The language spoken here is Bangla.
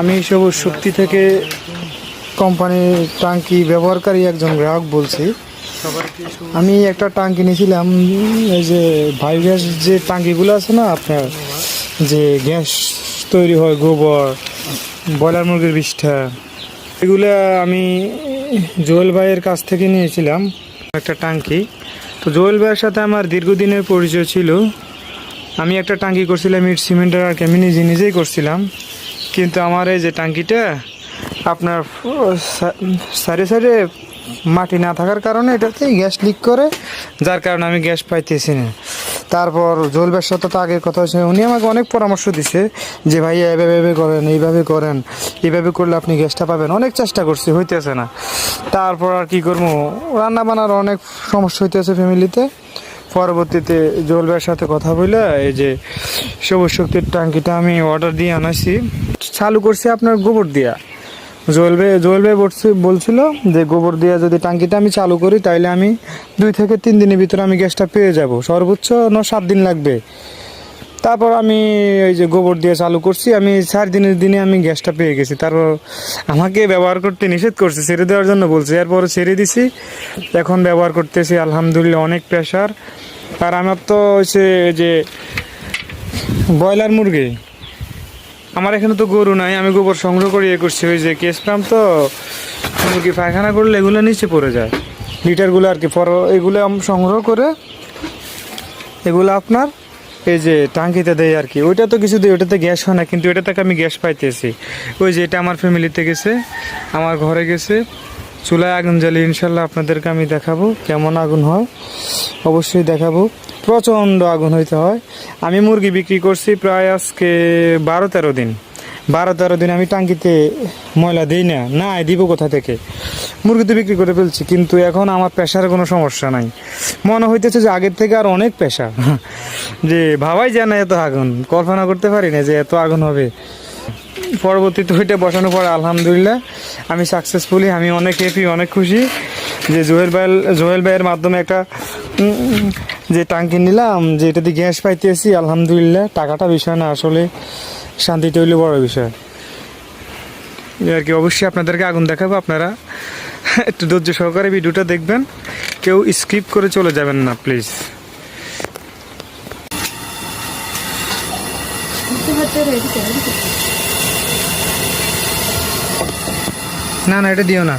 আমি সবুজ শক্তি থেকে কোম্পানির টাঙ্কি ব্যবহারকারী একজন গ্রাহক বলছি। আমি একটা টাঙ্কি নিয়েছিলাম, এই যে বায়োগ্যাস যে টাঙ্কিগুলো আছে না আপনার, যে গ্যাস তৈরি হয়, গোবর, ব্রয়লার মুরগির বিষ্ঠা, এগুলো আমি জোয়েল ভাইয়ের কাছ থেকে নিয়েছিলাম একটা টাঙ্কি তো জোয়েল ভাইয়ের সাথে আমার দীর্ঘদিনের পরিচয় ছিল। আমি একটা টাঙ্কি করছিলাম, ইট সিমেন্টের আর কি, আমি নিজে নিজেই করছিলাম। কিন্তু আমার এই যে টাঙ্কিটা, আপনার সাইডে সাইডে মাটি না থাকার কারণে এটাতে গ্যাস লিক করে, যার কারণে আমি গ্যাস পাইতেছি না। তারপর জলবের সাথে তো আগের কথা হচ্ছে উনি আমাকে অনেক পরামর্শ দিছে যে, ভাই, এভাবে এভাবে করেন, এইভাবে করেন এইভাবে করলে আপনি গ্যাসটা পাবেন। অনেক চেষ্টা করছি, হইতেছে না। তারপর আর কি করব? রান্না বান্নার অনেক সমস্যা হইতেছে ফ্যামিলিতে। পরবর্তীতে জলবের সাথে কথা বলে এই যে সবুজ শক্তির ট্যাঙ্কিটা আমি অর্ডার দিয়ে আনাইছি। চালু করছি আপনার গোবর দিয়া। জোয়েল ভাই জোয়েল ভাই বলছি- বলছিল যে গোবর দিয়ে যদি টাঙ্কিটা আমি চালু করি, তাইলে আমি দুই থেকে তিন দিনের ভিতরে আমি গ্যাসটা পেয়ে যাব। সর্বোচ্চ ন সাত দিন লাগবে। তারপর আমি এই যে গোবর দিয়ে চালু করছি, আমি চার দিনের দিনে আমি গ্যাসটা পেয়ে গেছি। তারপর আমাকে ব্যবহার করতে নিষেধ করছে, ছেড়ে দেওয়ার জন্য বলছে। এরপর ছেড়ে দিছি। এখন ব্যবহার করতেছি, আলহামদুলিল্লাহ, অনেক প্রেশার আর আমার তো হচ্ছে যে ব্রয়লার মুরগি। আমার এখানে তো গরু নাই, আমি গোবর সংগ্রহ করে ইয়ে করছি। ওই যে কেস পাম্প তো, মুরগি পায়খানা করলে এগুলো নিচে পড়ে যায়। লিটারগুলো আর কি পর, এগুলো আমি সংগ্রহ করে, এগুলো আপনার এই যে টাঙ্কিতে দেয় আর কি। ওইটা তো কিছু দেয় ওটাতে গ্যাস হয় না, কিন্তু ওইটা থেকে আমি গ্যাস পাইতেছি। ওই যে এটা আমার ফ্যামিলিতে গেছে, আমার ঘরে গেছে। চুলায় আগুন জ্বালিয়ে ইনশাল্লাহ আপনাদেরকে আমি দেখাবো কেমন আগুন হয়। অবশ্যই দেখাবো। প্রচণ্ড আগুন হইতে হয়। আমি মুরগি বিক্রি করছি প্রায় আজকে বারো তেরো দিন। বারো তেরো দিন আমি টাঙ্কিতে ময়লা দিই না না দিব কোথা থেকে? মুরগি তো বিক্রি করে ফেলছি, কিন্তু এখন আমার পেশার কোনো সমস্যা নাই। মনে হইতেছে যে আগের থেকে আর অনেক পেশা। যে ভাবাই যায় না এত আগুন, কল্পনা করতে পারি না যে এত আগুন হবে। পরবর্তীতে ওইটা বসানোর পর আলহামদুলিল্লাহ, আমি সাকসেসফুলি আমি অনেক হ্যাপি অনেক খুশি যে জোহেল ভাই জোহেল ভাইয়ের মাধ্যমে একটা যে টাঙ্কি নিলাম, যে এটাতে গ্যাস পাইতেছি, আলহামদুলিল্লাহ, টাকাটা বিষয় না, আসলে শান্তিটা হইলে বড় বিষয়। আর কি, অবশ্যই আপনাদেরকে আগুন দেখাবো, আপনারা একটু ধৈর্য সহকারে ভিডিওটা দেখবেন, কেউ স্কিপ করে চলে যাবেন না প্লিজ না না এটা দিও না।